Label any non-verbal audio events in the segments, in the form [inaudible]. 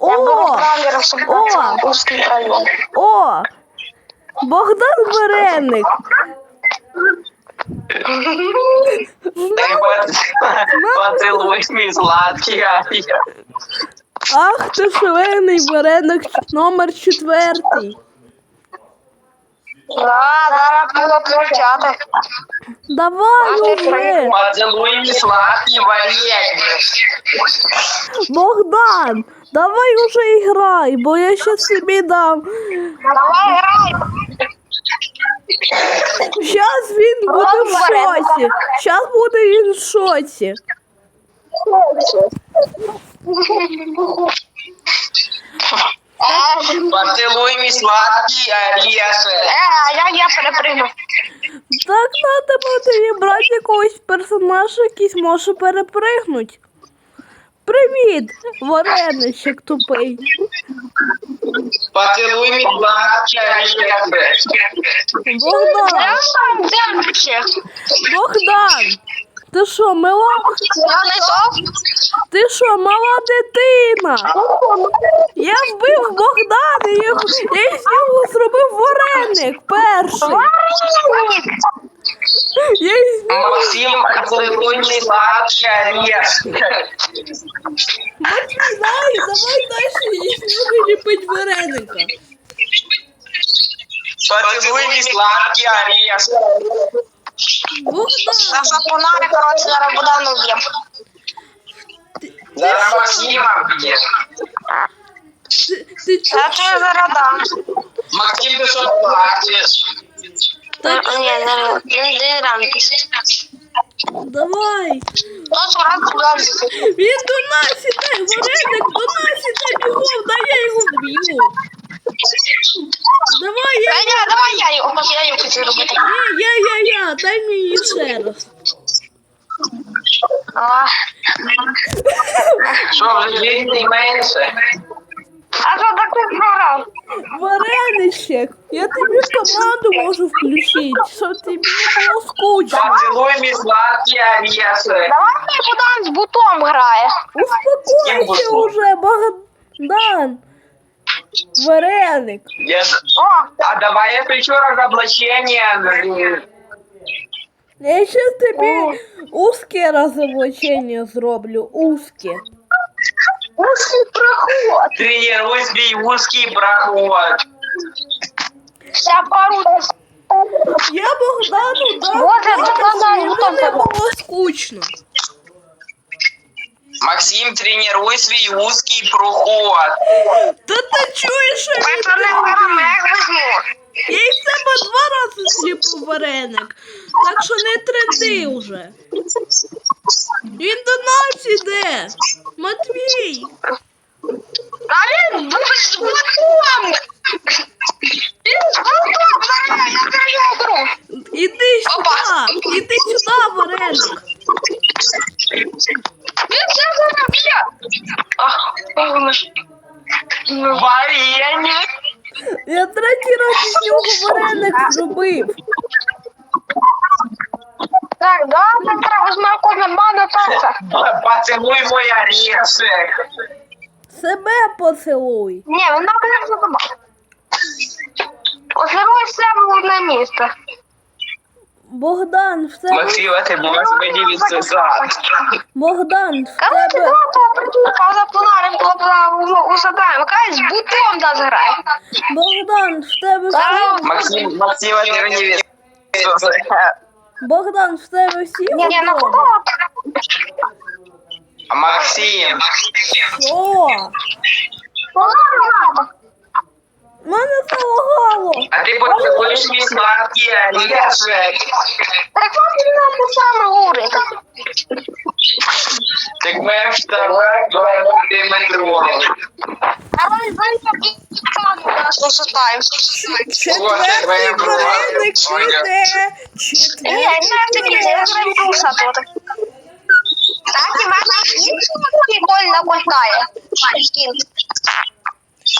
О! О! О! Богдан Вареник! Поцілуй мій сладкий. Ах ти шалений вареник номер четвертий. Да, зараз буду включати. Давай уже! Поцілуй мій сладкий вареник. Богдан! Давай уже грай, бо я ще собі дам. Давай грай. Щас він буде в шоці. Щас буде він в шоці. [laughs] Поцілуй мій сладкий орешек. Е, а я, я перепригну. Так надо буде брати якогось персонажа, якийсь може перепригнуть. Привіт, вареничок тупий. Поцілуй мій сладкий орешек. Богдан, взяв Богдан, ти що, мила? Я знайшов. Ти що, мала дитина? Я вбив Богдана, я, з зробив вареник перший. Я Максим, поцілуй мій сладкий давай, давай далі нього ліпить вареника. Поцілуй мій сладкий орешек. Богдан, Наша понара, коротше, зараз Богдану вб'єм. Зараз Максима б'є. ти, ти чо? Я зараз дам. Максим, ти що плачеш? Так, Ні, не, не, не дам давай. Тож раз дам. Він до нас іде, вареник до нас іде, бігом, дай я його вб'ю. Давай, я, Та ні, давай я його, може я його хочу робити. ні, я, я, я, дай мені ще раз. А, Що вже жити менше? а що так ти програв? Вареничек, я тобі команду можу включити, щоб тобі не було скучно. Поцілуй мій сладкий орешек. Давай хай Богдан з бутом грає. Успокойся уже, Богдан. Вареник. Я О, А давай я включу разоблачение. Я ще тобі узке розоблачення зроблю, узке. узкий проход. Тренируй свій узкий проход. Вся пару. Я Богдану дам, Боже, команду, Богдан, щоб хто не було скучно. Максим, тренируй свій узкий проход. Та ти чуєш, що він ми. Я із тебе два рази сліпив вареник, так що не трети вже. Він до нас іде. Матвій. А він з бутом. Він з бутом. Іди сюди, іди сюди, вареник. Він все. Я третій раз із нього вареник зробив. Так, да, так треба з моєю нормально перця. Поцілуй мой орешек. Себе поцілуй. Ні, нам не задумав. Озируй себе в одне місце. Богдан, в тебе, Максим, ти можеш мені відсосати. Богдан, в Короче, тебе, два того придурка за планарем була усадаємо. Кай з бутом да зграє. Богдан, в тебе всі, Та, Максим, Максим, ти мені відсосати. Богдан, в тебе всі Ні, ну готові? кого? Максим. О, Планару мене залагало. А ти мій сладкий орешек. Реклама не те саме говорить. Так ми давай, ти метро. Давай, зайка, команду нас висотаємо. Четвертий вареник. Ні, Четвертий не я треба висотувати. Так, і мене Ніколь накультає. Скін.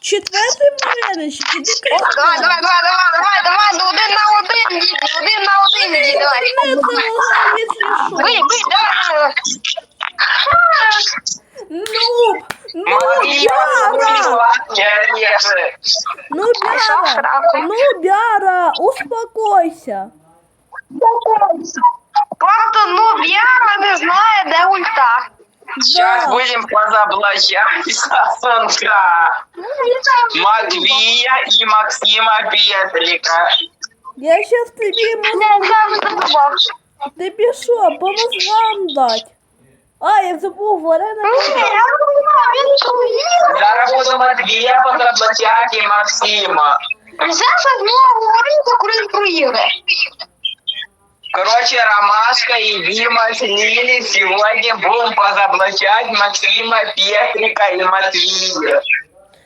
Четвертий Мариночки, іди кричи. Давай, давай, давай, давай, давай, давай, ну один на один, діти, один на один, діти, давай. Ви, ви, давай. Ну, бяра. Ну, бяра. Ну, ну, успокойся! Успокойся. Просто Нубяра не знає, де ульта. Сейчас Да. будем позаблачать сосунка. Матвея и Максима Петрика. Я мозг... Не завжди бабах. Що, мозгам дать? А, я забув, варена. Ні, я не він чує. Зараз буду Матвея позаблачать и Максима. Зараз знову говорить, коли він проіграє. Короче, Ромашка и Дима слили. Сегодня будем позаблачать Максима, Петрика и Матвея.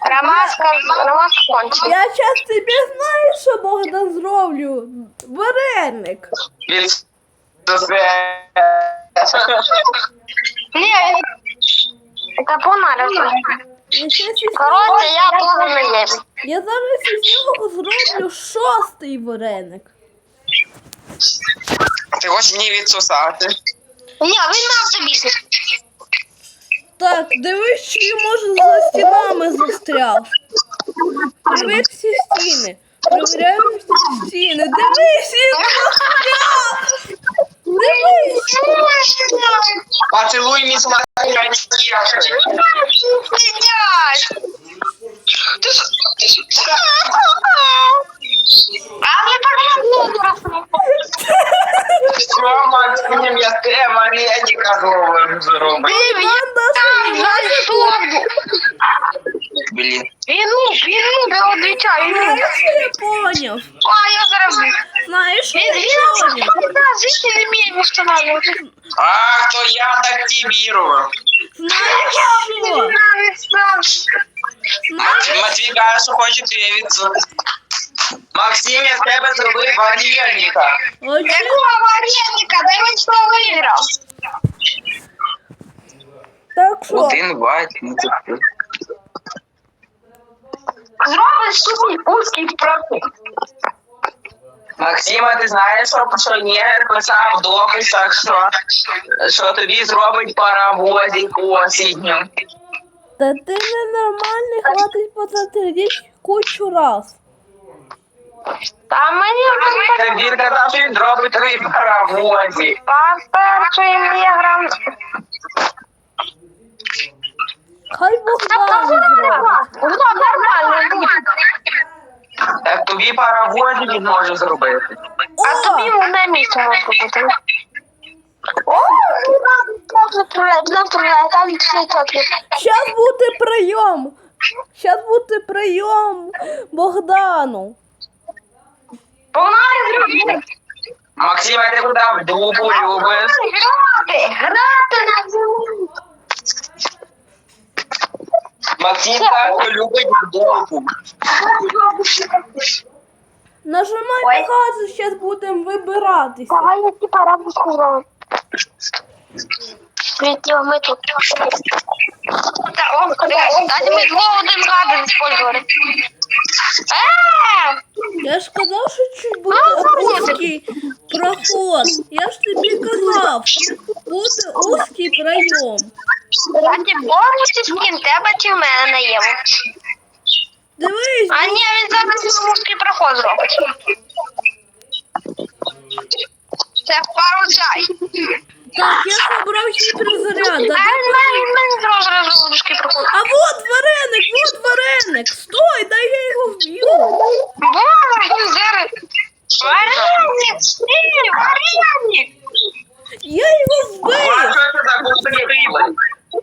Ромашка, Ромашка кончить. Я щас тобі знаєш, що Богдан зроблю? Вареник. Від... Ні, це понарядно. Я щас із Коротше, я нього- теж не їм. Я зараз із нього зроблю шостий вареник. Ти хочеш мені відсосати? Ні, він нам забісить. Так, дивись, чи я може за стінами застряв. Дивись всі стіни. Перевіряємо всі стіни. Дивись, він застряв! Дивись! Поцілуй мій смачний Що, Максим, я те Маріаніка зробив зробив. Богдан даже Блін. Він ну, він ну, я відвічаю, він ну. знаєш, що я поняв. А, я зараз... Знаєш, що Він, я він, поняв. він, звідси не вміє встановлювати. А, то активірував. Знаєш що? Матвій каже, що хоче тебе. Максим, я з тебе зробив варіальника. оце Якого вареника? Дай він що виграв. так що? Один, три. Зробиш собі узкий прохід. Максима, ти знаєш, що, що Єгер писав в дописах, що, що тобі зробить паровозик осінню. Та ти ненормальний, хватить позатердіть кучу раз. Та мені Та Він казав, що він зробить тобі паровозик. перший міграм. Хай Богдан зробить. Ну, нормально буде. Так тобі паровозик він може зробити. А тобі О, на місці може бути. О, там все чотки. щас буде прийом. Щас буде прийом Богдану. Погнали зробити. Максим, а ти куди в дупу любиш? Грати, грати на землі. Максим так любить в. Нажимай Ой. на газу, щас будемо вибиратися. Давай я тебе рабу сказала. Прийти, ми тут. Дайте ми два один гаден использовали. Е! Я ж казав, що чуть буде Ну, узкий проход. Я ж тобі казав, буде узкий прийом. А ти повністю скін тебе чи в мене на Єву? Дивись, А ні, він зараз мужський проход зробить. Це пару чай. Так, я забрав хитрозаряд. А вот вареник, вот вареник. Стой, дай я його вб'ю. Боже, зараз. Вареник! Вареник! Я його вбив.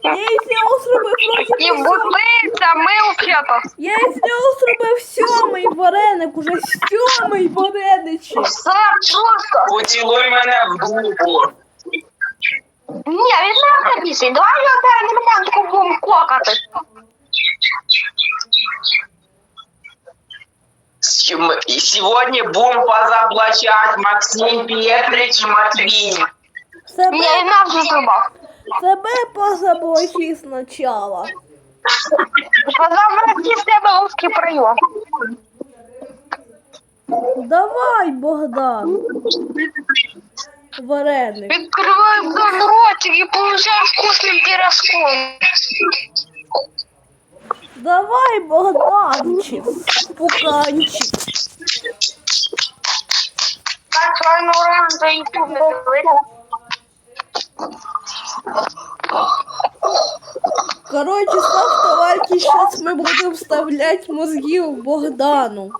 Я із нього зробив трохи. І бутиця, ми взагалі-то. Я із нього зробив сьомий вареник, уже сьомий вареничі. Все просто. Поцілуй мене в дупу. Ні, він не записує. Давай я зараз не будемо таку будемо кокати. И Сегодня будем позаблачать Максим Петрич и Матвей. Ні, Себе, він нам вже зрубав. себе позаблочи спочатку. Позавжди з тебе узкий прийом. Давай, Богдан. Вареник. Відкривай Богдан ротик і получай вкусним пірозком. Давай, Богданчик, пуканчик. Так, свою урон за YouTube не дивиться. Короче, ставьте лайки, сейчас мы будем вставлять мозги в Богдану.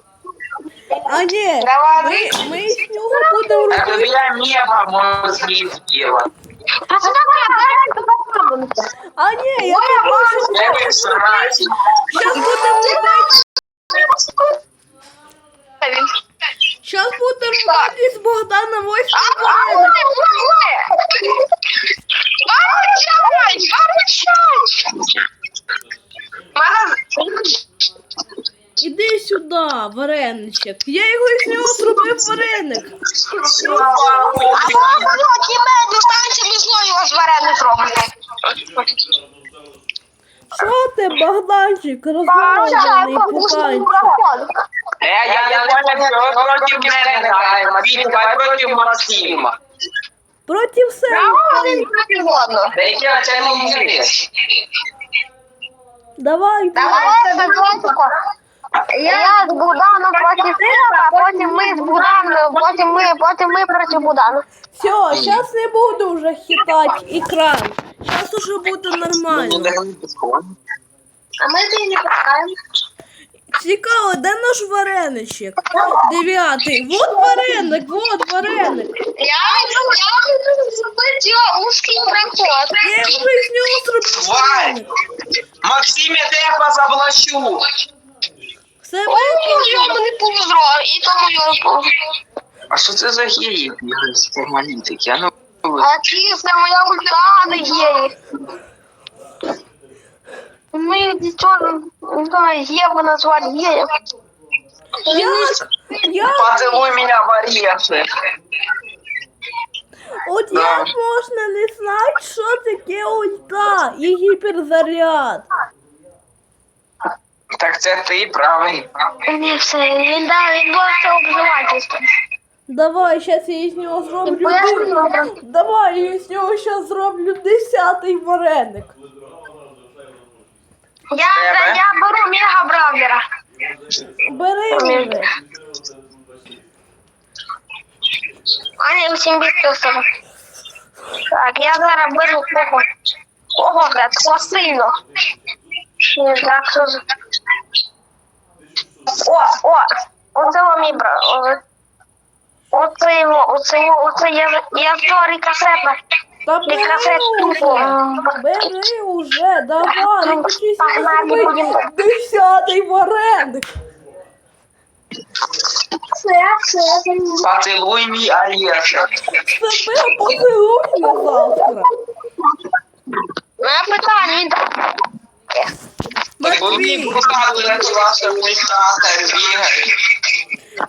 А ні, Давай. ми, ми з нього буде у робити. я небо мозги з'їла. А ні, я не Я не срать. Сейчас будемо робити. Сейчас будемо робити з Богданом ось А, а, ой, ой, ой. Выручай, выручай. Мене Сюди, вареничок. Я його з нього зробив вареник. А воно тебе достанеться ми знову його з. Що ти, Богданчик, розмовлений пуканчик? Е, я не проти мене граємо. Матвій, проти Максима. Проти одного. Та яке це не інтерес. Давай, Давай Сидорчику. Я з Буданом проти тебе, а потім ми з Буданом, потім ми, потім ми проти Будана. Все, сейчас не буду вже хитати екран. Сейчас уже буде нормально. А ми ти не пускаємо. Цікаво, де наш вареничок? Дев'ятий. Вот вареник, вот вареник. Я я зробити узкий проход. Я вже з нього зробив вареник. Максим, я тебе позаблачу. Все Ой, вийшло. йому не повезло, і тому його повезло. А що це за геї? Формалітики, а ну. А чисто моя ульта не є. Ми дітей, не знаю, Єву назвали Єю. Як? Як? Поцелуй мене в орешек. От Да. як можна не знати, що таке ульта і гіперзаряд? Так це ти правий. Ні, все, він дав, він був обзивательство. Давай, зараз я з нього зроблю. Давай, я з нього зараз зроблю десятий вареник. Я, Тебе? я беру мега бравлера. Бери вже. А не усім бігтосом. Так, я зараз беру кого. Кого, блядь, кого сильно. Не знаю, хто. О, о, оце вам мій брат. О- Оце його, оце його, оце я, я знову рікасета. Та бери Рікасет тупо. Бери уже, давай. Погнали, зробити будемо. десятий вареник. Це, це, Поцелуй мій орешек. Себе поцілуй на завтра. На питання, він Матвій, мультатор бігає.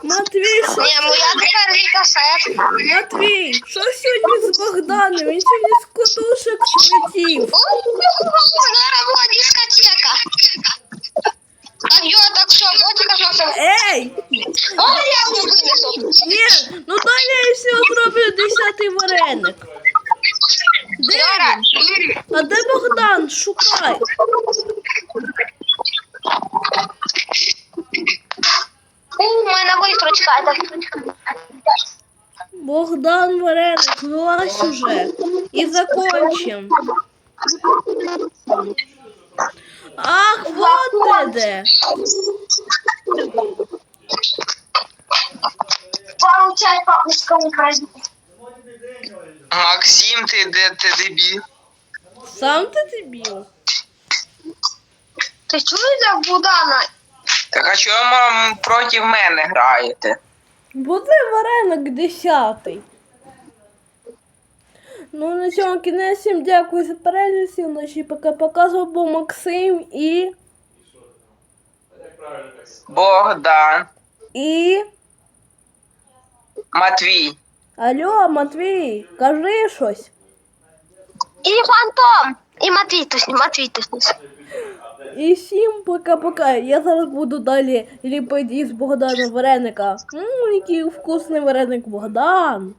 Матвій, що Ні, моя тепер рікасет. Матвій, що сьогодні з Богданом? Він сьогодні з кутушек слетів. Зараз була дискотека. Так, йо, так що, ботика зносимо. Ей! О, я не винесу. Ні, ну дай я нього зроблю десятий вареник. Де Зараз. він? А де Богдан? Шукай. У, мене быстро чекайте. Богдан вилазь уже. І закончим. Ах, вот де. Получай по узкому празднику. Максим, ти де ти дебіл? Сам ти дебіл. Ти чуєш, як Будана? Так а мам проти мене граєте? Бо це вареник десятий. Ну, на цьому кінець всім дякую за перегляд. Всім вночі пока показував був Максим і. Богдан, І. Матвій. Алло, Матвій, кажи щось. І Фантом. І Матвій тусні, Матвій тусні. І всім пока-пока. Я зараз буду далі ліпити із Богдана вареника. Ммм, який вкусний вареник Богдан.